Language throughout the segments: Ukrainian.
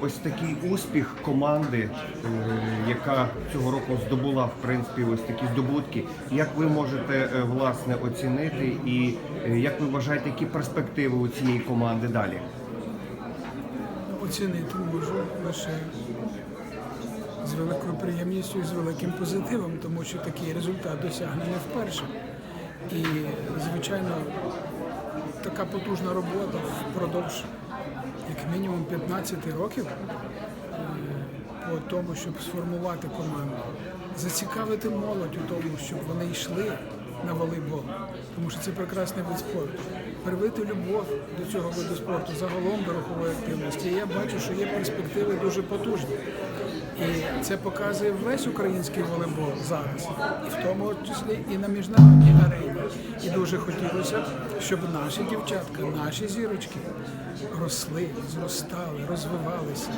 ось такий успіх команди, е, яка цього року здобула в принципі ось такі здобутки. Як ви можете е, власне оцінити і е, як ви вважаєте, які перспективи у цієї команди далі? Оцінити можу лише з великою приємністю і з великим позитивом, тому що такий результат досягнений вперше. І, звичайно, така потужна робота впродовж як мінімум 15 років е, по тому, щоб сформувати команду, зацікавити молодь у тому, щоб вони йшли на волейбол, тому що це прекрасний вид спорту. Привити любов до цього виду спорту загалом до рухової активності. Я бачу, що є перспективи дуже потужні. І це показує весь український волейбол зараз, і в тому числі і на міжнародній арені. І дуже хотілося б, щоб наші дівчатка, наші зірочки росли, зростали, розвивалися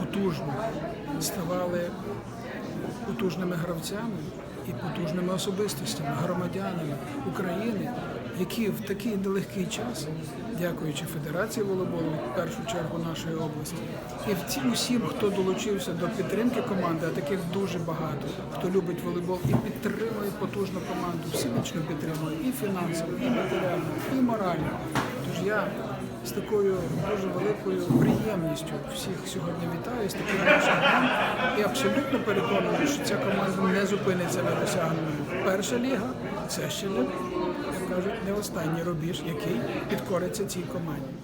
потужно, ставали потужними гравцями і потужними особистостями, громадянами України, які в такий нелегкий час, дякуючи Федерації волейболу, в першу чергу нашої області, і всім усім, хто долучився до підтримки команди, а таких дуже багато, хто любить волейбол і підтримує потужну команду, всебічно підтримує і фінансово, і матеріально, і морально. Тож я з такою дуже великою приємністю всіх сьогодні вітаю з таким нашим днем і абсолютно переконаний, що ця команда не зупиниться на досягненому. Перша ліга це ще не як кажуть, не останній рубіж, який підкориться цій команді.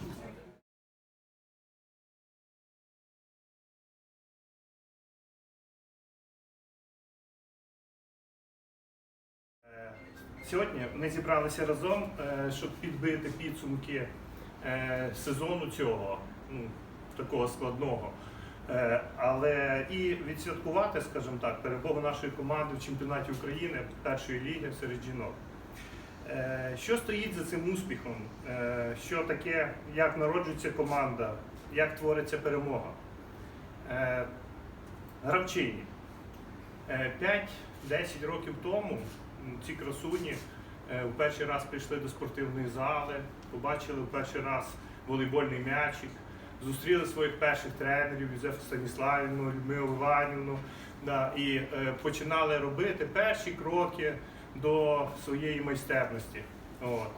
Сьогодні ми зібралися разом, е, щоб підбити підсумки е, сезону цього, ну, такого складного. Е, Але і відсвяткувати, скажімо так, перемогу нашої команди в чемпіонаті України першої ліги серед жінок. Е, Що стоїть за цим успіхом? Е, Що таке, як народжується команда, як твориться перемога? Е, Гравчині. Е, 5-10 років тому ці красуні е, в перший раз прийшли до спортивної зали, побачили в перший раз волейбольний м'ячик, зустріли своїх перших тренерів Юзефу Станіславівну, Людмилу Іванівну, да, і е, починали робити перші кроки до своєї майстерності. От.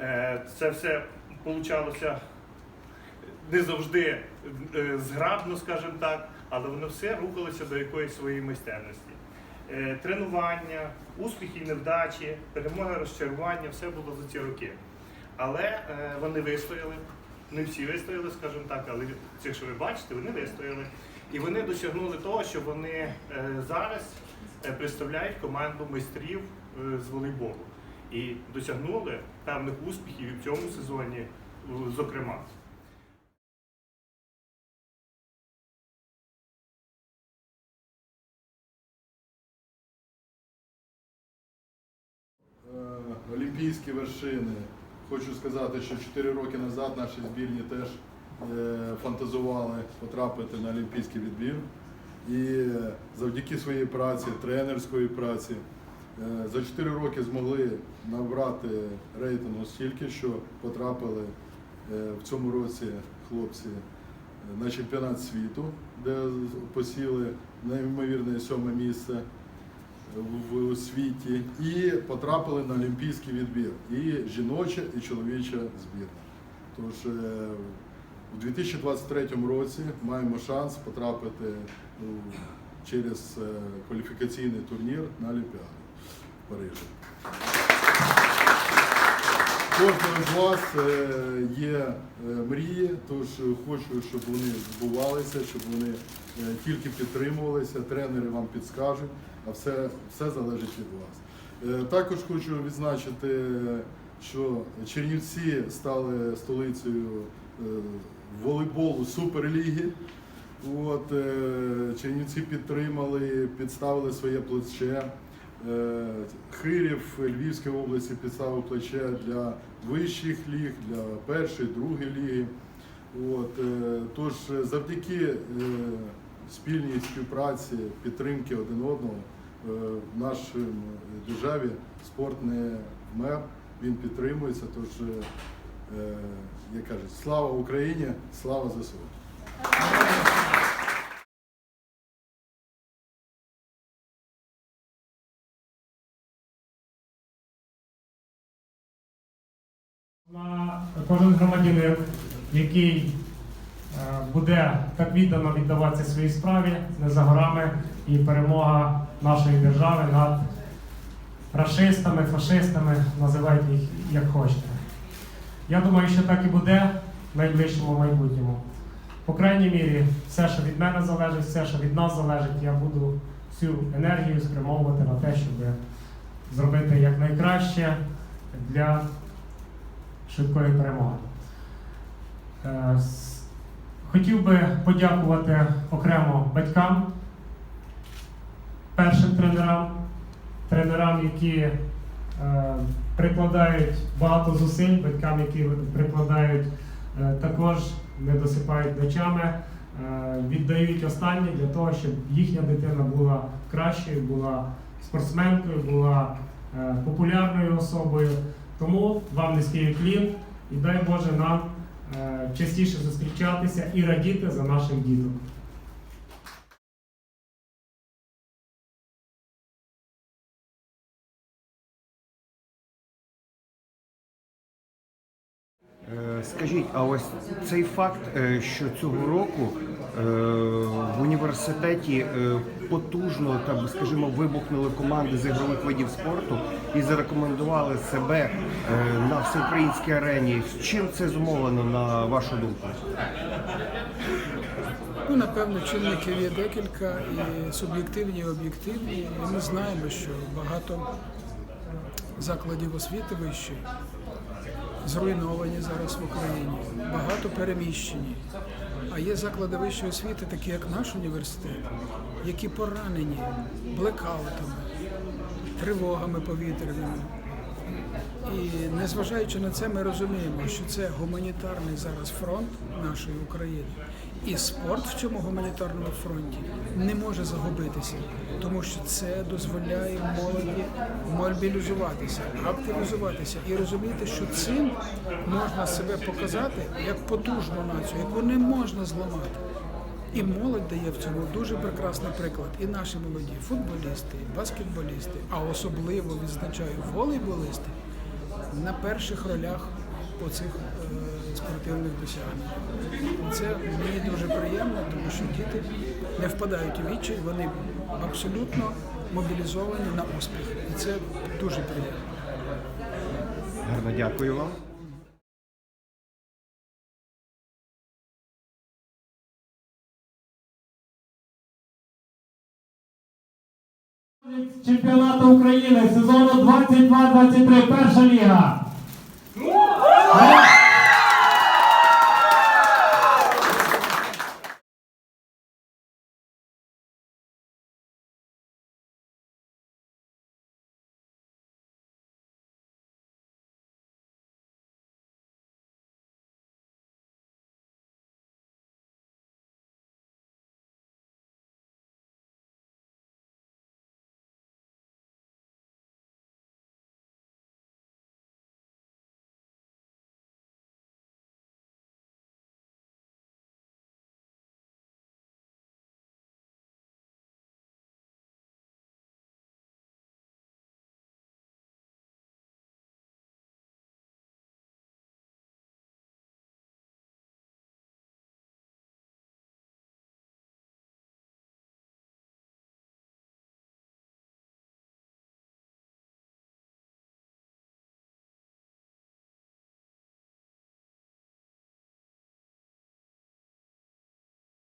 Е, Це все получалося не завжди е, зграбно, скажімо так, але воно все рухалося до якоїсь своєї майстерності. Е, Тренування, успіхи і невдачі, перемоги, розчарування все було за ці роки. Але е, вони вистояли. Не всі вистояли, скажімо так, але ці, що ви бачите, вони вистояли. І вони досягнули того, що вони е, зараз представляють команду майстрів з волейболу. І досягнули певних успіхів і в цьому сезоні, зокрема. Олімпійські вершини. Хочу сказати, що 4 роки назад наші збірні теж е, фантазували потрапити на олімпійський відбір. І завдяки своїй праці, тренерської праці, е, за 4 роки змогли набрати рейтингу стільки, що потрапили е, в цьому році хлопці на чемпіонат світу, де посіли неймовірне сьоме місце в світі і потрапили на олімпійський відбір. І жіноча, і чоловіча збірна. Тож е, у 2023 році маємо шанс потрапити ну, через е, кваліфікаційний турнір на Олімпіаду в Парижі. Кожного з вас е, є е, мрії, тож хочу, щоб вони збувалися, щоб вони е, тільки підтримувалися, тренери вам підскажуть, а все, все залежить від вас. Також хочу відзначити, що Чернівці стали столицею волейболу Суперліги. От, Чернівці підтримали, підставили своє плече. Е, Хирів Львівської області підставив плече для вищих ліг, для першої, другої ліги. От, е, тож е, завдяки е, спільній співпраці, підтримки один одного е, в нашій державі спорт не вмер, він підтримується. Тож, е, е, як кажуть, слава Україні, слава ЗСУ. Кожен громадянин, який е, буде так віддано віддаватися своїй справі, не за горами і перемога нашої держави над рашистами, фашистами, називайте їх як хочете. Я думаю, що так і буде в найближчому майбутньому. По крайній мірі, все, що від мене залежить, все, що від нас залежить, я буду всю енергію спрямовувати на те, щоб зробити якнайкраще для швидкої перемоги. Е, Хотів би подякувати окремо батькам, першим тренерам, тренерам, які е, прикладають багато зусиль, батькам, які прикладають е, також, не досипають ночами, віддають останнє для того, щоб їхня дитина була кращою, була спортсменкою, була популярною особою. Тому вам низький клін і дай Боже нам е, частіше зустрічатися і радіти за нашим діток. Скажіть, а ось цей факт, е, що цього року е, в університеті е, потужно там, скажімо, вибухнули команди з ігрових видів спорту і зарекомендували себе на всеукраїнській арені. З чим це зумовлено, на вашу думку? Ну, напевно, чинників є декілька, і суб'єктивні, і об'єктивні. І ми знаємо, що багато закладів освіти вищої зруйновані зараз в Україні, багато переміщені. А є заклади вищої освіти, такі як наш університет, які поранені блекаутами, тривогами повітряними. І незважаючи на це, ми розуміємо, що це гуманітарний зараз фронт нашої України. І спорт в цьому гуманітарному фронті не може загубитися, тому що це дозволяє молоді мобілізуватися, активізуватися і розуміти, що цим можна себе показати як потужну націю, яку не можна зламати. І молодь дає в цьому дуже прекрасний приклад. І наші молоді футболісти, баскетболісти, а особливо відзначаю волейболисти на перших ролях по цих е, спортивних досягненнях. І Це мені дуже приємно, тому що діти не впадають у відчай, вони абсолютно мобілізовані на успіх. І це дуже приємно. Гарно дякую вам. Чемпіонату України сезону 22-23, перша ліга.